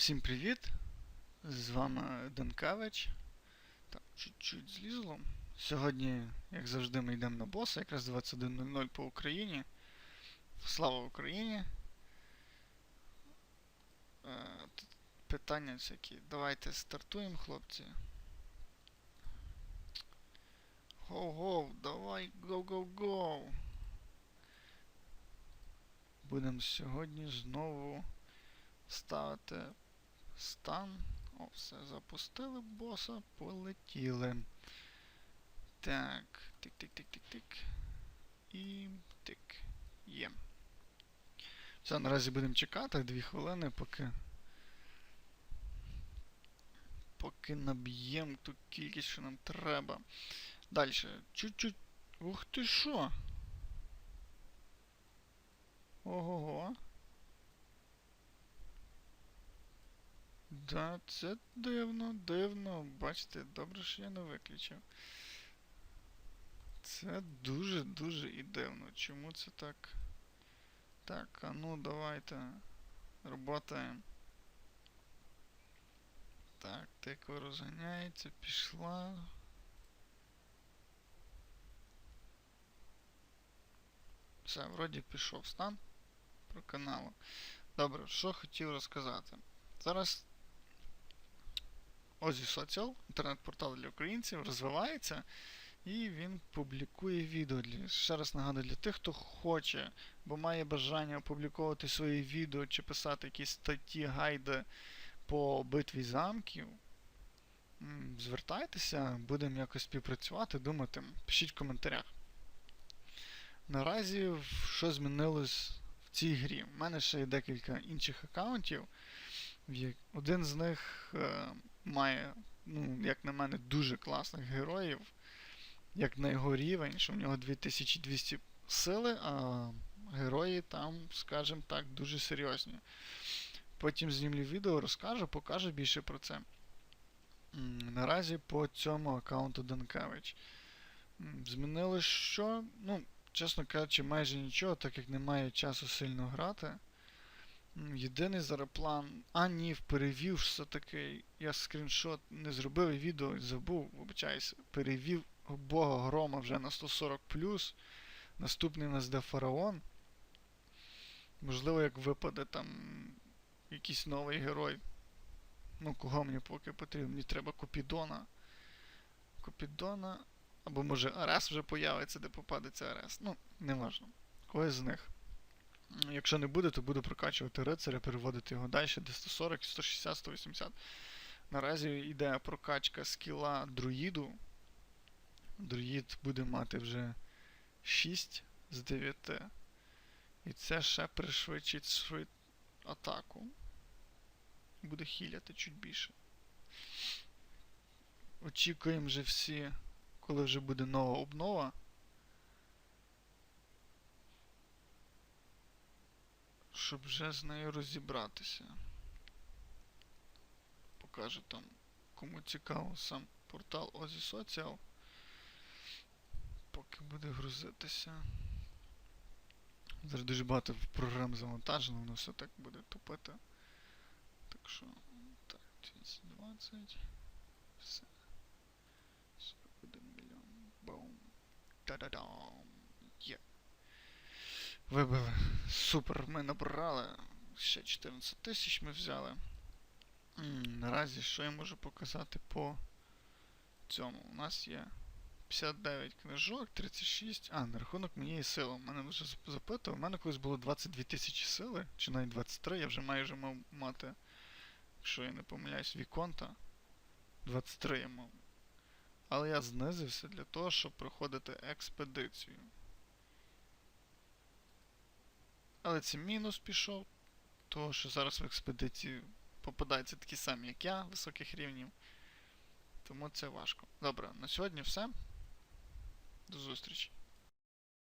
Всім привіт! З вами Данкавич. Так, чуть-чуть злізло. Сьогодні, як завжди, ми йдемо на боса, якраз 21.00 по Україні. Слава Україні! Е, тут питання всякі. Давайте стартуємо, хлопці. Гоу-гоу, давай, гоу-гоу-гоу! Будемо сьогодні знову ставити стан. О, все, запустили боса, полетіли. Так, тик-тик-тик-тик-тик. І тик. Є. Все, наразі будемо чекати дві хвилини, поки. Поки наб'ємо ту кількість, що нам треба. Далі. Чуть-чуть. Ух ти що? Ого-го. Да, це дивно, дивно. Бачите, добре, що я не виключив. Це дуже-дуже і дивно. Чому це так? Так, а ну давайте. Работаємо. Так, тиква розганяється, пішла. Все, вроді пішов стан про каналу. Добре, що хотів розказати. Зараз Озі Social, інтернет-портал для українців, розвивається і він публікує відео. Ще раз нагадую, для тих, хто хоче, бо має бажання опубліковувати свої відео чи писати якісь статті, гайди по битві замків. Звертайтеся, будемо якось співпрацювати, думати. Пишіть в коментарях. Наразі що змінилось в цій грі? У мене ще є декілька інших аккаунтів. Один з них е, має, ну, як на мене, дуже класних героїв, як на його рівень, що в нього 2200 сили, а герої там, скажімо так, дуже серйозні. Потім знімлю відео, розкажу, покажу більше про це. Наразі по цьому аккаунту Данкевич. Змінилось що? Ну, чесно кажучи, майже нічого, так як немає часу сильно грати. Єдиний зараз план. А, ні, перевів все-таки. Я скріншот не зробив і відео забув, вибачаюся. Перевів Бога Грома вже на 140 Наступний нас де фараон. Можливо, як випаде там якийсь новий герой. Ну, кого мені поки потрібно? Мені треба Купідона. Купідона. Або може Арес вже появиться, де попадеться Арес. Ну, не важно. Когось з них. Якщо не буде, то буду прокачувати рицаря, переводити його далі, де 140, 160, 180. Наразі йде прокачка скіла друїду. Друїд буде мати вже 6 з 9. І це ще пришвидшить швид атаку. Буде хіляти чуть більше. Очікуємо вже всі, коли вже буде нова обнова. Щоб вже з нею розібратися. Покажу там, кому цікаво сам портал Ozzy Social. Поки буде грузитися. Зараз дуже багато програм завантажено, воно все так буде тупити. Так що, так, 220. Все. 41 мільйон. Бум. Та-да-дам. Вибили. Супер, ми набрали. Ще 14 тисяч ми взяли. М, Наразі що я можу показати по цьому? У нас є 59 книжок, 36. А, на рахунок моєї сили. Мене вже зап- запитував. У мене колись було 22 тисячі сили, чи навіть 23, я вже майже мав мати, якщо я не помиляюсь, віконта. 23 я мав. Але я знизився для того, щоб проходити експедицію. Але це мінус пішов, того що зараз в експедиції попадаються такі самі, як я, високих рівнів. Тому це важко. Добре, на сьогодні все. До зустрічі.